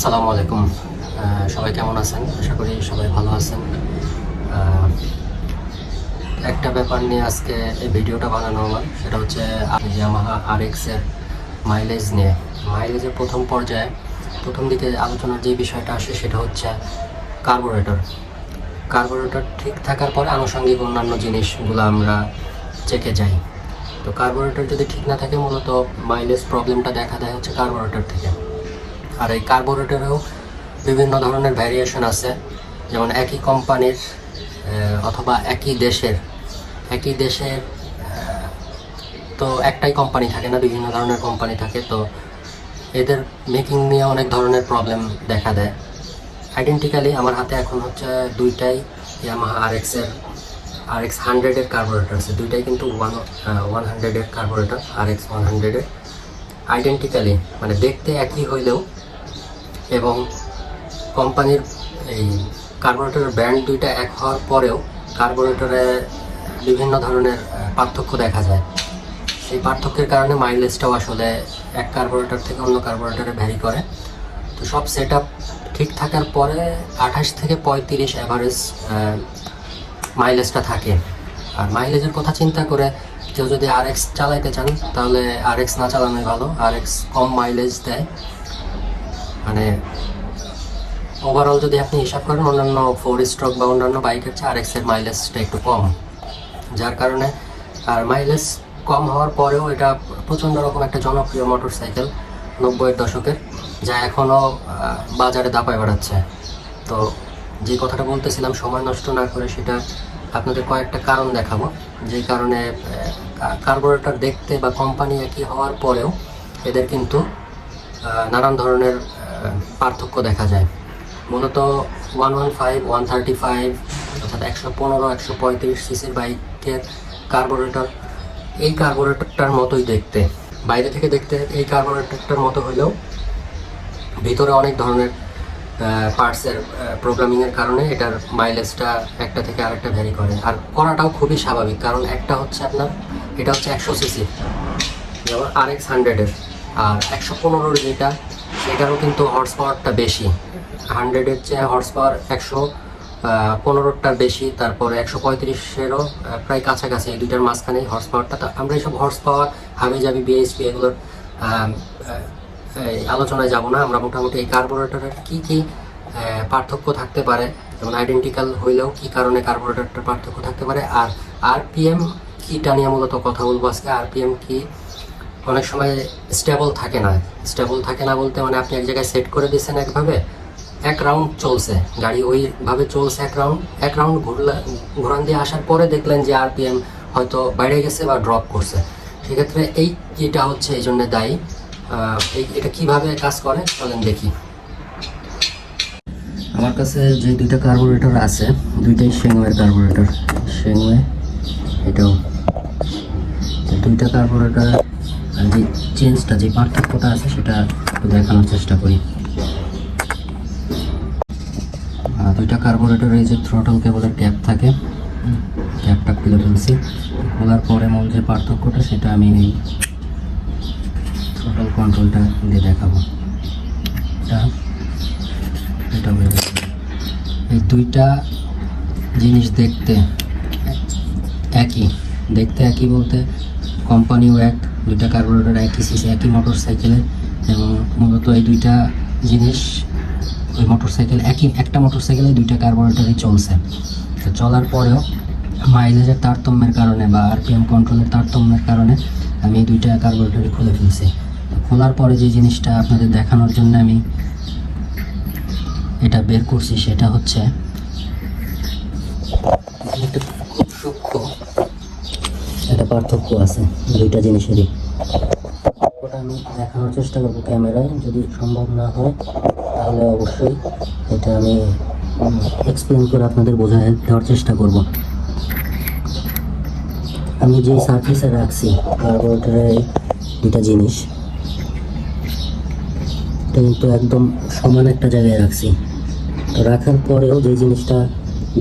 আসসালামু আলাইকুম। সবাই কেমন আছেন? আশা করি সবাই ভালো আছেন। একটা ব্যাপার নিয়ে আজকে এই ভিডিওটা বানানো আমার সেটা হচ্ছে ইয়ামাহা আর এর মাইলেজ নিয়ে। মাইলেজের প্রথম পর্যায়ে প্রথম দিকে আলোচনার যে বিষয়টা আসে, সেটা হচ্ছে কার্বোরেটর কার্বোরেটর ঠিক থাকার পরে আনুষঙ্গিক অন্যান্য জিনিসগুলো আমরা চেকে যাই। তো কার্বোরেটর যদি ঠিক না থাকে, মূলত মাইলেজ প্রবলেমটা দেখা দেয় হচ্ছে কার্বোরেটর থেকে। আর এই কার্বোরেটরেও বিভিন্ন ধরনের ভ্যারিয়েশন আছে। যেমন একই কোম্পানির অথবা একই দেশের একই দেশের তো একটাই কোম্পানি থাকে না, বিভিন্ন ধরনের কোম্পানি থাকে। তো এদের মেকিং নিয়ে অনেক ধরনের প্রবলেম দেখা দেয়। আইডেন্টিক্যালি আমার হাতে এখন হচ্ছে দুইটাই ইয়ামাহা আর এক্সের আর এক্স হান্ড্রেডের কার্বোরেটর আছে। দুইটাই কিন্তু ওয়ান ওয়ান হান্ড্রেডের কার্বোরেটর আর এক্স ওয়ান হান্ড্রেডের আইডেন্টিক্যালি মানে দেখতে একই হইলেও কোম্পানির এই কার্বোরেটরের ব্র্যান্ড দুইটা এক হওয়ার পরেও কার্বোরেটরে বিভিন্ন ধরনের পার্থক্য দেখা যায়। সেই পার্থক্যের কারণে মাইলেজটাও আসলে এক কার্বোরেটর থেকে অন্য কার্বোরেটরে ভ্যারি করে। তো সব সেট ঠিক থাকার পরে আঠাশ থেকে পঁয়ত্রিশ অ্যাভারেজ মাইলেজটা থাকে। আর মাইলেজের কথা চিন্তা করে কেউ যদি আর এক্স চালাইতে চান, তাহলে আর এক্স না চালানোই ভালো। আর এক্স কম মাইলেজ দেয়। মানে ওভারঅল যদি আপনি হিসাব করেন, অন্যান্য ফোর স্ট্রোক বা অন্যান্য বাইকের চেয়ে আর এক্সের মাইলেজটা একটু কম। যার কারণে, আর মাইলেজ কম হওয়ার পরেও এটা প্রচণ্ড রকম একটা জনপ্রিয় মোটর সাইকেল নব্বইয়ের দশকের, যা এখনও বাজারে দাপায় বেড়াচ্ছে। তো যে কথাটা বলতেছিলাম, সময় নষ্ট না করে সেটা আপনাদের কয়েকটা কারণ দেখাবো। যে কারণে কার্বোরেটর দেখতে বা কোম্পানি একই হওয়ার পরেও এদের কিন্তু নানান ধরনের পার্থক্য দেখা যায়। মূলত one one five one thirty five অর্থাৎ একশো পনেরো, একশো পঁয়ত্রিশ সিসির বাইকের কার্বোরেটর এই কার্বোরেটরটার মতোই দেখতে। বাইরে থেকে দেখতে এই কার্বোরেটরটার মতো হলেও ভিতরে অনেক ধরনের পার্টসের প্রোগ্রামিংয়ের কারণে এটার মাইলেজটা একটা থেকে আরেকটা ভ্যারি করে। আর করাটাও খুবই স্বাভাবিক, কারণ একটা হচ্ছে আপনার, এটা হচ্ছে একশো সিসি যেমন আর এক্স হান্ড্রেডের আর একশো পনেরোর যেটা সেটারও কিন্তু হর্স পাওয়ারটা বেশি হান্ড্রেডের চেয়ে হর্স পাওয়ার একশো পনেরোটার বেশি, তারপরে একশো পঁয়ত্রিশেরও প্রায় কাছাকাছি, এই দুইটার মাঝখানেই হর্স পাওয়ারটা আমরা এইসব হর্স পাওয়ার হাবি জাবি বিএসপি এগুলোর আলোচনায় যাব না। আমরা মোটামুটি এই কার্বোরেটরের কী কী পার্থক্য থাকতে পারে, যেমন আইডেন্টিক্যাল হইলেও কী কারণে কার্বোরেটরটার পার্থক্য থাকতে পারে, আর আরপিএম কীটা নিয়ে মূলত কথা বলব আজকে? আরপিএম কি অনেক সময় স্টেবল থাকে না। স্টেবল থাকে না বলতে মানে আপনি এক জায়গায় সেট করে দিয়েছেন একভাবে, এক রাউন্ড চলছে। গাড়ি ওইভাবে চলছে এক রাউন্ড এক রাউন্ড ঘুরলা ঘোরান দিয়ে আসার পরে দেখলেন যে আরপিএম হয়তো বাইরে গেছে বা ড্রপ করছে। সেক্ষেত্রে এই এটা হচ্ছে এই জন্য দায়ী। এই এটা কীভাবে কাজ করে চলেন দেখি। আমার কাছে যে দুইটা কার্বোরেটর আছে, দুইটাই শেংওয়ের কার্বোরেটর শেংওয়ে এটাও। দুইটা কার্বোরেটর যে চেঞ্জটা যে পার্থক্যটা আছে, সেটা একটু দেখানোর চেষ্টা করি। দুইটা কার্বোরেটর এই যে থ্রোটল কেবলের ক্যাপ থাকে ক্যাপটা খুলে ফেলছি। খোলার পরে মূল যে পার্থক্যটা, সেটা আমি এই থ্রোটল কন্ট্রোলটা দিয়ে দেখাবো। এটা এটা। এই দুইটা জিনিস দেখতে একই। দেখতে একই বলতে কোম্পানিও এক দুইটা কার্বোরেটর একই সিসি একই মোটর সাইকেলের এবং মূলত এই দুইটা জিনিস, ওই মোটর সাইকেল একই, একটা মোটর সাইকেলে দুইটা কার্বোরেটরই চলছে। তো চলার পরেও মাইলেজের তারতম্যের কারণে বা আরপিএম কন্ট্রোলের তারতম্যের কারণে আমি এই দুইটা কার্বোরেটরই খুলে ফেলছি। খোলার পরে যে জিনিসটা আপনাদের দেখানোর জন্য আমি এটা বের করছি, সেটা হচ্ছে একটা খুব সূক্ষ্ম পার্থক্য আছে, দুইটা জিনিসেরই। ওটা আমি দেখানোর চেষ্টা করব ক্যামেরায়, যদি সম্ভব না হয়, তাহলে অবশ্যই এটা আমি এক্সপ্লেন করে আপনাদের বোঝায় দেওয়ার চেষ্টা করব। আমি যে সার্ফেসে রাখছি কার্বোরেটরের দুটা জিনিস। এটা কিন্তু একদম সমান একটা জায়গায় রাখছি। তো রাখার পরেও যে জিনিসটা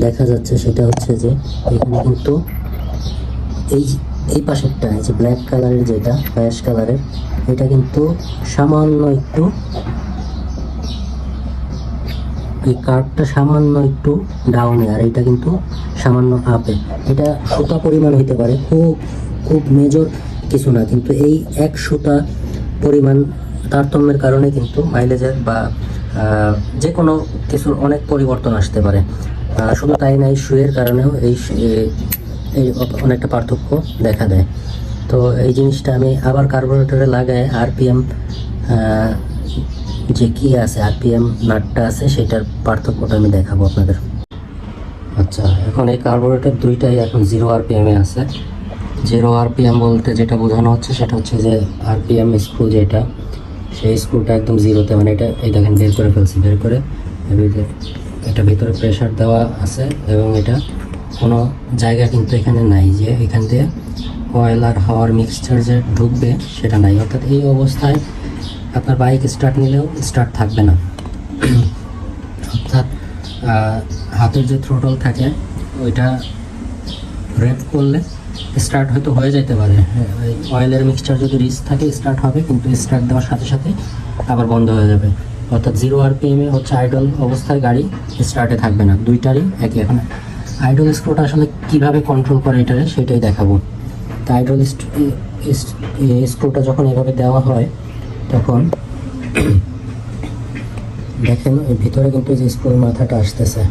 দেখা যাচ্ছে, সেটা হচ্ছে যে এখানে কিন্তু এই এই পাশেরটা যে ব্ল্যাক কালারের যেটা অ্যাশ কালারের এটা কিন্তু সামান্য একটু, এই কার্ভটা সামান্য একটু ডাউনে আর এটা কিন্তু সামান্য আপে এটা সুতা পরিমাণ হইতে পারে, খুব খুব মেজর কিছু না, কিন্তু এই এক সুতা পরিমাণ তারতম্যের কারণে কিন্তু মাইলেজের বা যে কোনো কিছুর অনেক পরিবর্তন আসতে পারে। শুধু তাই নাই শুয়ের কারণেও এই এই অনেকটা পার্থক্য দেখা দেয়। তো এই জিনিসটা আমি আবার কার্বোরেটরে লাগায় আরপিএম যে কি আছে আরপিএম নাটটা আছে, সেটার পার্থক্যটা আমি দেখাবো আপনাদের। আচ্ছা এখন এই কার্বোরেটর দুইটাই এখন জিরো আরপিএম আছে। জিরো আরপিএম বলতে যেটা বোঝানো হচ্ছে, সেটা হচ্ছে যে আরপিএম স্ক্রু যেটা, সেই স্ক্রুটা একদম জিরোতে মানে এটা এই দেখেন, বের করে ফেলছি, বের করে। এটা ভিতরে প্রেশার দেওয়া আছে এবং এটা কোনো জায়গা কিন্তু এখানে নাই যে এখান দিয়ে অয়েল আর হাওয়ার মিক্সচার যে ঢুকবে সেটা নাই। অর্থাৎ এই অবস্থায় আপনার বাইক স্টার্ট নিলেও স্টার্ট থাকবে না। অর্থাৎ হাতের যে থ্রোটল থাকে, ওইটা রেপ করলে স্টার্ট হয়তো হয়ে যেতে পারে। অয়েলের মিক্সচার যদি রিস্ক থাকে স্টার্ট হবে, কিন্তু স্টার্ট দেওয়ার সাথে সাথে আবার বন্ধ হয়ে যাবে। অর্থাৎ জিরো আরপিএমে হচ্ছে আইডল অবস্থায় গাড়ি স্টার্টে থাকবে না। দুইটারই একই। এখন আইডল স্ক্রুটা আসলে কীভাবে কন্ট্রোল করে এটারে সেটাই দেখাবো। তা আইডল স্ক্রুটা যখন এভাবে দেওয়া হয়, তখন দেখেন ভিতরে কিন্তু যে স্ক্রুর মাথাটা আসতেছে,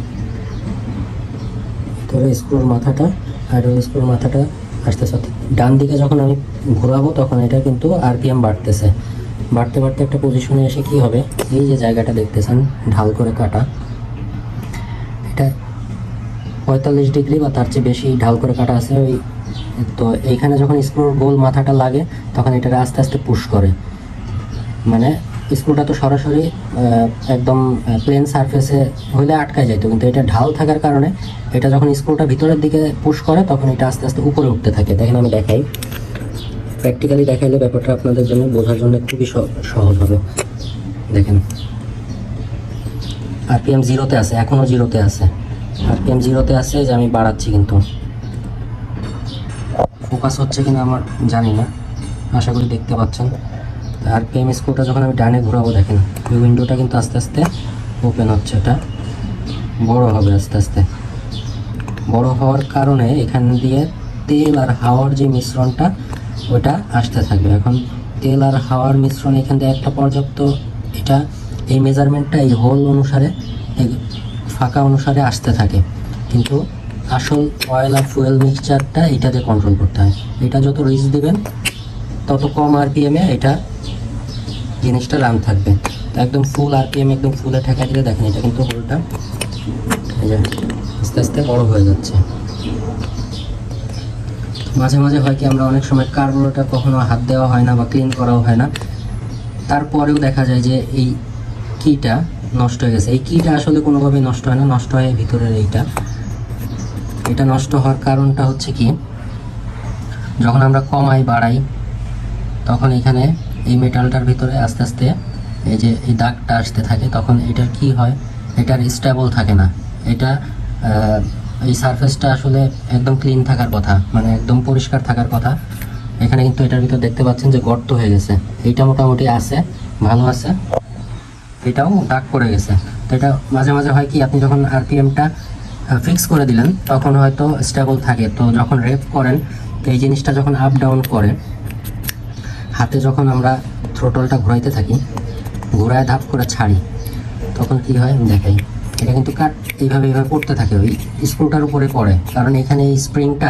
ভিতরে স্ক্রুর মাথাটা আইডল স্ক্রুর মাথাটা আসতেছে। ডান দিকে যখন আমি ঘোরাবো, তখন এটা কিন্তু আরপিএম বাড়তেছে। বাড়তে বাড়তে একটা পজিশনে এসে কি হবে? এই যে জায়গাটা দেখতেছেন, ঢাল করে কাটা। এটা পঁয়তাল্লিশ ডিগ্রি বা তার চেয়ে বেশি ঢাল করে কাটা আছে ওই, তো এইখানে যখন স্ক্রুর গোল মাথাটা লাগে, তখন এটাকে আস্তে আস্তে পুশ করে। মানে স্ক্রুটা তো সরাসরি একদম প্লেন সারফেসে হলে আটকায় যেত কিন্তু এটা ঢাল থাকার কারণে এটা যখন স্ক্রুটা ভিতরের দিকে পুশ করে, তখন এটা আস্তে আস্তে উপরে উঠতে থাকে। দেখেন আমি দেখাই। প্র্যাকটিক্যালি দেখাইলে ব্যাপারটা আপনাদের জন্য বোঝার জন্য খুবই সহ- সহজ হবে। দেখেন। আরপিএম জিরোতে আছে এখনও জিরোতে আছে। আরপিএম জিরোতে আছে যে আমি বাড়াচ্ছি কিন্তু। ফোকাস হচ্ছে কিনা আমার জানি না। আশা করি দেখতে পাচ্ছেন। আর পিএম স্ক্রুটা যখন আমি ডানে ঘোরাবো দেখেন, ওই উইন্ডোটা কিন্তু আস্তে আস্তে ওপেন হচ্ছে এটা। বড় হবে আস্তে আস্তে। বড় হওয়ার কারণে এখান দিয়ে তেল আর হাওয়ার যে মিশ্রণটা, ওটা আসতে থাকবে। এখন তেল আর হাওয়ার মিশ্রণ এখান দিয়ে একটা পর্যাপ্ত এটা, এই মেজারমেন্টটা এই হোল অনুসারে ফাঁকা অনুসারে আসতে থাকে। কিন্তু আসল অয়েল আর ফুয়েল মিক্সচারটা এটা দিয়ে কন্ট্রোল করতে হয়। এটা যত রিচ দেবেন, তত কম আরপিএমে এটা জিনিসটা রান থাকবে। একদম ফুল আরপিএম একদম ফুলে ঠেকা দিলে দেখেন এটা কিন্তু হোলটা আস্তে আস্তে বড় হয়ে যাচ্ছে। মাঝে মাঝে হয় কি আমরা অনেক সময় কার্বোরেটর কখনো হাত দেওয়া হয় না বা ক্লিন করাও হয় না। তারপরেও দেখা যায় যে এই কিটা নষ্ট হয়ে গেছে। এই কিটা আসলে কোনোভাবেই নষ্ট হয় না, নষ্ট হয় ভিতরের এইটা। এটা নষ্ট হওয়ার কারণটা হচ্ছে কি, যখন আমরা কমাই, বাড়াই, তখন এখানে এই মেটালটার ভিতরে আস্তে আস্তে এই যে এই দাগটা আসতে থাকে, তখন এটার কি হয়? এটার স্টেবল থাকে না। এটা এই সারফেসটা আসলে একদম ক্লিন থাকার কথা মানে একদম পরিষ্কার থাকার কথা। এখানে কিন্তু এটার ভিতর দেখতে পাচ্ছেন যে গর্ত হয়ে গেছে। এইটা মোটামুটি আছে, ভালো আছে। এটাও দাগ পড়ে গেছে। তো এটা মাঝে মাঝে হয় কি, আপনি যখন আরপিএমটা ফিক্স করে দিলেন, তখন হয়তো স্টেবল থাকে। তো যখন রেপ করেন, তো এই জিনিসটা যখন আপ ডাউন করে, হাতে যখন আমরা থ্রোটলটা ঘোরাইতে থাকি, ঘোরায় ধাপ করে ছাড়ি, তখন কি হয়? আমি দেখাই এটা কিন্তু কাট এইভাবে এইভাবে পড়তে থাকে। ওই স্ক্রুটার উপরে পড়ে। কারণ এখানে এই স্প্রিংটা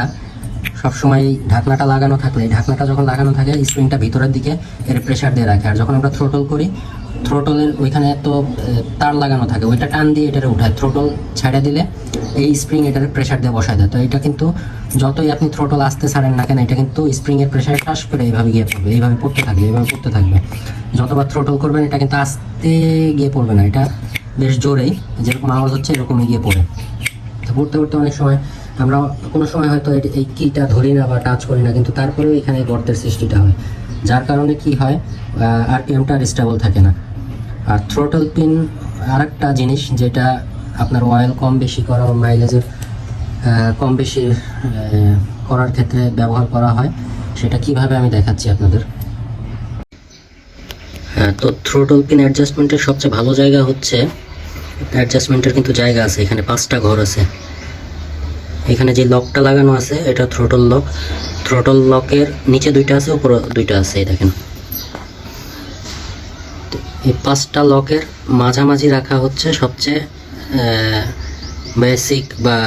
সবসময় ঢাকনাটা লাগানো থাকলে ঢাকনাটা যখন লাগানো থাকে স্প্রিংটা ভিতরের দিকে এর প্রেশার দিয়ে রাখে। আর যখন আমরা থ্রোটল করি থ্রোটলের ওইখানে তো তার লাগানো থাকে, ওইটা টান দিয়ে এটারে উঠায়, থ্রোটল ছেড়ে দিলে এই স্প্রিং এটারে প্রেশার দিয়ে বসায় দেয়। তো এটা কিন্তু যতই আপনি থ্রোটল আসতে ছাড়েন না কেন, এটা কিন্তু স্প্রিং এর প্রেশার টাস করে এইভাবে গিয়ে পড়বে, এইভাবে পড়তে থাকবে, এইভাবে পড়তে থাকবে। যতবার থ্রোটল করবেন, এটা কিন্তু আসতে গিয়ে পড়বে না, এটা বেশ জোরেই, যেরকম আওয়াজ হচ্ছে এরকমই গিয়ে পড়ে। তো পড়তে পড়তে অনেক সময় আমরা, কোনো সময় হয়তো এই- কিটা ধরি না বা টাচ করি না, কিন্তু তারপরেও এখানে গর্তের সৃষ্টিটা হয়। যার কারণে কি হয় আরপিএমটা স্টেবল থাকে না। আর থ্রোটল পিন আরেকটা জিনিস যেটা আপনার অয়েল কম বেশি করা বা মাইলেজের কম বেশি করার ক্ষেত্রে ব্যবহার করা হয়, সেটা কীভাবে আমি দেখাচ্ছি আপনাদের? হ্যাঁ তো থ্রোটল পিন অ্যাডজাস্টমেন্টের সবচেয়ে ভালো জায়গা হচ্ছে অ্যাডজাস্টমেন্টের কিন্তু জায়গা আছে, এখানে পাঁচটা ঘর আছে। এখানে যে লকটা লাগানো আছে, এটা থ্রোটল লক থ্রোটল লকের নিচে দুইটা আছে, উপরে দুইটা আছে দেখেন। এই পাঁচটা লকের মাঝামাঝি রাখা হচ্ছে সবচেয়ে বেসিক বা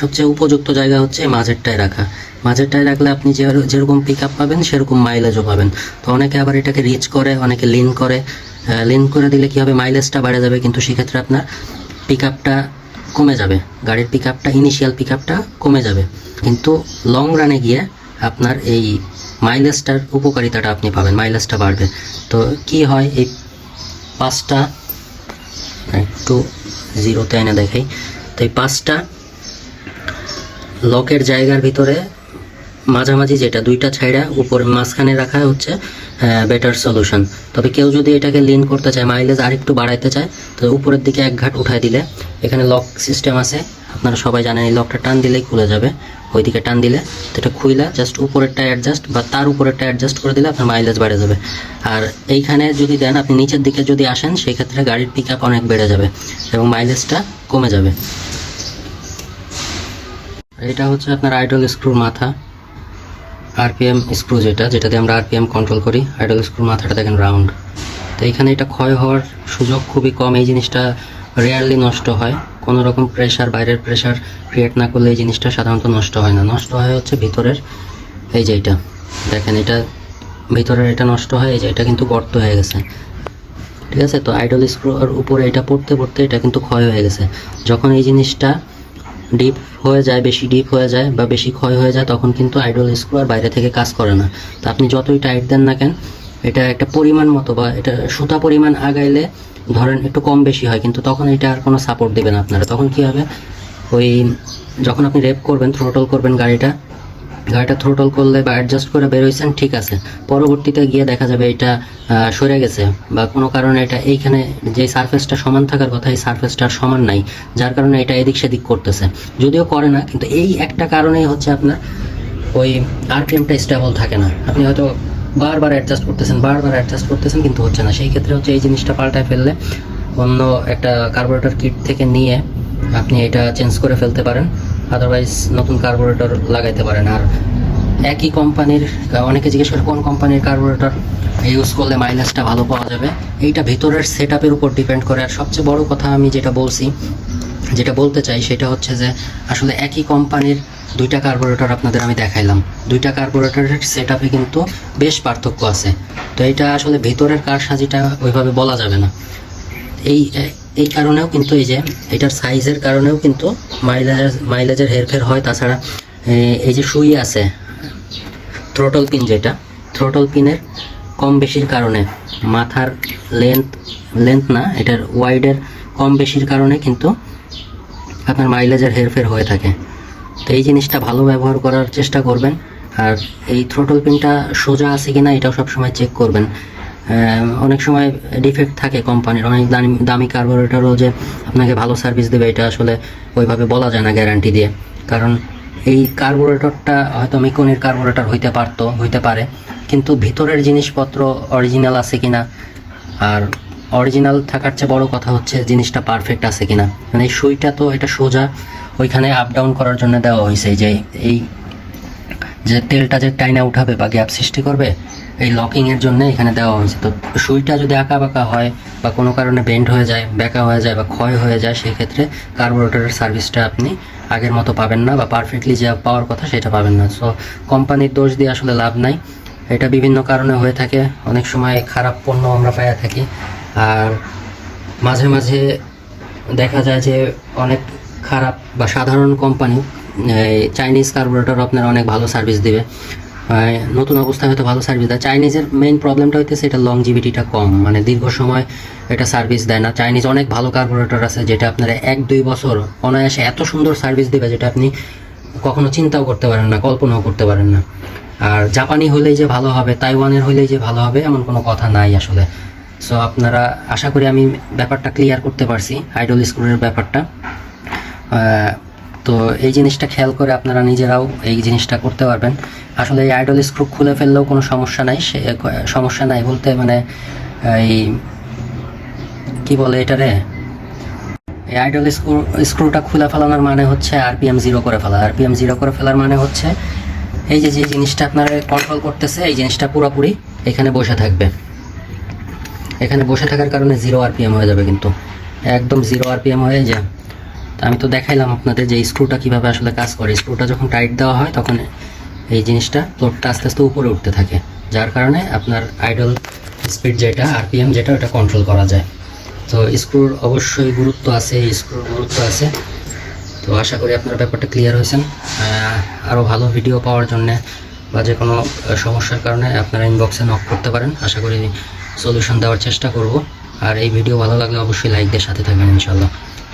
সবচেয়ে উপযুক্ত জায়গা হচ্ছে মাঝেরটায় রাখা। মাঝেরটায় রাখলে আপনি যে, যেরকম পিক আপ পাবেন সেরকম মাইলেজও পাবেন। তো অনেকে আবার এটাকে রিচ করে, অনেকে লিন করে। লিন করে দিলে কী হবে? মাইলেজটা বাড়ে যাবে, কিন্তু সেক্ষেত্রে আপনার পিক আপটা কমে যাবে। গাড়ির পিক আপটা ইনিশিয়াল পিক আপটা কমে যাবে। কিন্তু লং রানে গিয়ে আপনার এই মাইলেজটার উপকারিতাটা আপনি পাবেন, মাইলেজটা বাড়বে। তো কি হয়, এই পাঁচটা, একটু জিরোতে এনে দেখাই। তো এই পাঁচটা লকের জায়গার ভিতরে মাঝামাঝি যেটা, দুইটা ছাইড়া উপর মাঝখানে রাখা হচ্ছে বেটার সলিউশন তবে কেউ যদি এটাকে লিন করতে চায় মাইলেজ আরেকটু বাড়াইতে চায়, তো উপরের দিকে এক ঘাট উঠায় দিলে এখানে লক সিস্টেম আছে। আপনারা সবাই জানেন এই লকটা টান দিলেই খুলে যাবে। ওইদিকে টান দিলে তো এটা খুইলা জাস্ট উপরেরটা অ্যাডজাস্ট বা তার উপরেরটা অ্যাডজাস্ট করে দিলে আপনার মাইলেজ বেড়ে যাবে। আর এইখানে যদি দেন, আপনি নিচের দিকে যদি আসেন সেই ক্ষেত্রে গাড়ির পিক অনেক বেড়ে যাবে এবং মাইলেজটা কমে যাবে। এটা হচ্ছে আপনার আইডল স্ক্রুর মাথা আরপিএম স্ক্রু যেটা, যেটাতে আমরা আরপিএম কন্ট্রোল করি। আইডল স্ক্রুর মাথাটা দেখেন রাউন্ড তো এখানে এটা ক্ষয় হওয়ার সুযোগ খুবই কম। এই জিনিসটা রেয়ারলি নষ্ট হয়। কোনো রকম প্রেশার বাইরের প্রেশার ক্রিয়েট না করলে এই জিনিসটা সাধারণত নষ্ট হয় না। নষ্ট হয় হচ্ছে ভিতরের এই যে এটা। দেখেন এটা ভিতরের এটা নষ্ট হয়, এই যে এটা কিন্তু গর্ত হয়ে গেছে। ঠিক আছে? তো আইডল স্ক্রুর উপরে এটা পড়তে পড়তে এটা কিন্তু ক্ষয় হয়ে গেছে। যখন এই জিনিসটা ডিপ হয়ে যায়, বেশি ডিপ হয়ে যায় বা বেশি ক্ষয় হয়ে যায়, তখন কিন্তু আইডল স্ক্রু আর বাইরে থেকে কাজ করে না। তো আপনি যতই টাইট দেন না কেন এটা একটা পরিমাণ মতো বা এটা সুতা পরিমাণ আগাইলে ধরেন একটু কম বেশি হয়, কিন্তু তখন এটা আর কোনো সাপোর্ট দেবে না আপনারা। তখন কি হবে? ওই যখন আপনি রেপ করবেন থ্রোটল করবেন গাড়িটা গাড়িটা থ্রোটল করলে বা অ্যাডজাস্ট করে বেরোইছেন ঠিক আছে। পরবর্তীতে গিয়ে দেখা যাবে এটা সরে গেছে বা কোনো কারণে এটা এইখানে যে সারফেসটা সমান থাকার কথা, এই সারফেসটা সমান নাই, যার কারণে এটা এদিক সেদিক করতেছে। যদিও করে না, কিন্তু এই একটা কারণেই হচ্ছে আপনার ওই আরপিএমটা স্টেবল থাকে না। আপনি হয়তো বারবার অ্যাডজাস্ট করতেছেন, বারবার অ্যাডজাস্ট করতেছেন কিন্তু হচ্ছে না। সেই ক্ষেত্রে হচ্ছে এই জিনিসটা পাল্টায় ফেললে অন্য একটা কার্বোরেটর কিট থেকে নিয়ে আপনি এটা চেঞ্জ করে ফেলতে পারেন। আদারওয়াইজ নতুন কার্বোরেটর লাগাইতে পারেন। আর একই কোম্পানির অনেকে জিজ্ঞেস করে কোন কোম্পানির কার্বোরেটর ইউজ করলে মাইলেজটা ভালো পাওয়া যাবে? এইটা ভিতরের সেট উপর ডিপেন্ড করে। আর সবচেয়ে বড় কথা আমি যেটা বলছি যেটা বলতে চাই সেটা হচ্ছে যে আসলে একই কোম্পানির দুইটা কার্বোরেটর আপনাদের আমি দেখাইলাম। দুইটা কার্বোরেটরের সেট কিন্তু বেশ পার্থক্য আছে। তো এটা আসলে ভিতরের কারসাজিটা ওইভাবে বলা যাবে না। এই এই কারণেও কিন্তু এই যে এটার সাইজের কারণেও কিন্তু মাইলেজের মাইলেজের হেরফের হয়। তাছাড়া এই যে সুই আছে থ্রোটল পিন যেটা থ্রোটল পিনের কম বেশির কারণে মাথার লেন্থ লেন্থ না, এটার ওয়াইডের কম বেশির কারণে কিন্তু আপনার মাইলেজের হেরফের হয়ে থাকে। তো এই জিনিসটা ভালো ব্যবহার করার চেষ্টা করবেন। আর এই থ্রোটল পিনটা সোজা আছে কি না এটাও সবসময় চেক করবেন। অনেক সময় ডিফেক্ট থাকে কোম্পানির অনেক দামি দামি কার্বোরেটরও যে আপনাকে ভালো সার্ভিস দেবে, এটা আসলে ওইভাবে বলা যায় না গ্যারান্টি দিয়ে। কারণ এই কার্বোরেটরটা হয়তো মিকনের কার্বোরেটর হইতে পারতো, হইতে পারে। কিন্তু ভিতরের জিনিসপত্র অরিজিনাল আছে কিনা, আর অরিজিনাল থাকার চেয়ে বড় কথা হচ্ছে জিনিসটা পারফেক্ট আছে কিনা। মানে এই সুইটা তো এটা সোজা ওইখানে আপ ডাউন করার জন্য দেওয়া হয়েছে যে এই যে তেলটা যে টাইনা উঠাবে বা গ্যাপ সৃষ্টি করবে, এই লকিং এর জন্য এখানে দেওয়া হয়েছে। তো সুইটা যদি আঁকা বাঁকা হয় বা কোনো কারণে বেন্ড হয়ে যায়, বেঁকা হয়ে যায় বা ক্ষয় হয়ে যায় সেই ক্ষেত্রে কার্বোরেটরের সার্ভিসটা আপনি আগের মতো পাবেন না বা পারফেক্টলি যা পাওয়ার কথা সেটা পাবেন না। সো কোম্পানির দোষ দিয়ে আসলে লাভ নাই। এটা বিভিন্ন কারণে হয়ে থাকে। অনেক সময় খারাপ পণ্য আমরা পাইয়া থাকি। আর মাঝে মাঝে দেখা যায় যে অনেক খারাপ বা সাধারণ কোম্পানি চাইনিজ কার্বোরেটর আপনার অনেক ভালো সার্ভিস দেবে। নতুন অবস্থায় হয়তো ভালো সার্ভিস দেয়। চাইনিজের মেইন প্রবলেমটা হইতেছে এটা লংজিভিটিটা কম। মানে দীর্ঘ সময় এটা সার্ভিস দেয় না। চাইনিজ অনেক ভালো কার্বোরেটর আছে যেটা আপনার এক, দুই বছর অনায়াসে এত সুন্দর সার্ভিস দেবে যেটা আপনি কখনো চিন্তাও করতে পারেন না, কল্পনাও করতে পারেন না। আর জাপানি হলেই যে ভালো হবে তাইওয়ানের হলেই যে ভালো হবে, এমন কোনো কথা নাই আসলে। সো আপনারা আশা করি আমি ব্যাপারটা ক্লিয়ার করতে পারছি আইডল স্কুলের ব্যাপারটা। তো এই জিনিসটা খেয়াল করে আপনারা নিজেরাও এই জিনিসটা করতে পারবেন। আসলে এই আইডল স্ক্রু খুলে ফেললেও কোনো সমস্যা নাই, সে সমস্যা নাই বলতে মানে এই, কি বলে এটারে? এই আইডল স্ক্রু স্ক্রুটা খুলে ফেলানোর মানে হচ্ছে আরপিএম জিরো করে ফেলা। আরপিএম জিরো করে ফেলার মানে হচ্ছে, এই যে যে জিনিসটা আপনারা কন্ট্রোল করতেছে, এই জিনিসটা পুরোপুরি এখানে বসে থাকবে। এখানে বসে থাকার কারণে জিরো আরপিএম হয়ে যাবে কিন্তু। একদম জিরো আরপিএম হয়ে যায়। তো আমি তো দেখাইলাম আপনাদের যে স্ক্রুটা কীভাবে আসলে কাজ করে। স্ক্রুটা যখন টাইট দেওয়া হয় তখন এই জিনিসটা লোডটা আস্তে আস্তে উপরে উঠতে থাকে। যার কারণে আপনার আইডল স্পিড যেটা আরপিএম যেটা, ওটা কন্ট্রোল করা যায়। তো স্ক্রুর অবশ্যই গুরুত্ব আছে স্ক্রুর গুরুত্ব আছে। তো আশা করি আপনার ব্যাপারটা ক্লিয়ার হয়েছেন। আরও ভালো ভিডিও পাওয়ার জন্যে বা যে কোনো সমস্যার কারণে আপনারা ইনবক্সে নক করতে পারেন। আশা করি সলিউশন দেওয়ার চেষ্টা করব। আর এই ভিডিও ভালো লাগলে অবশ্যই লাইক দিয়ে সাথে থাকবেন ইনশাল্লাহ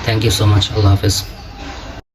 থ্যাংক ইউ সো মাচ আল্লাহ হাফেজ।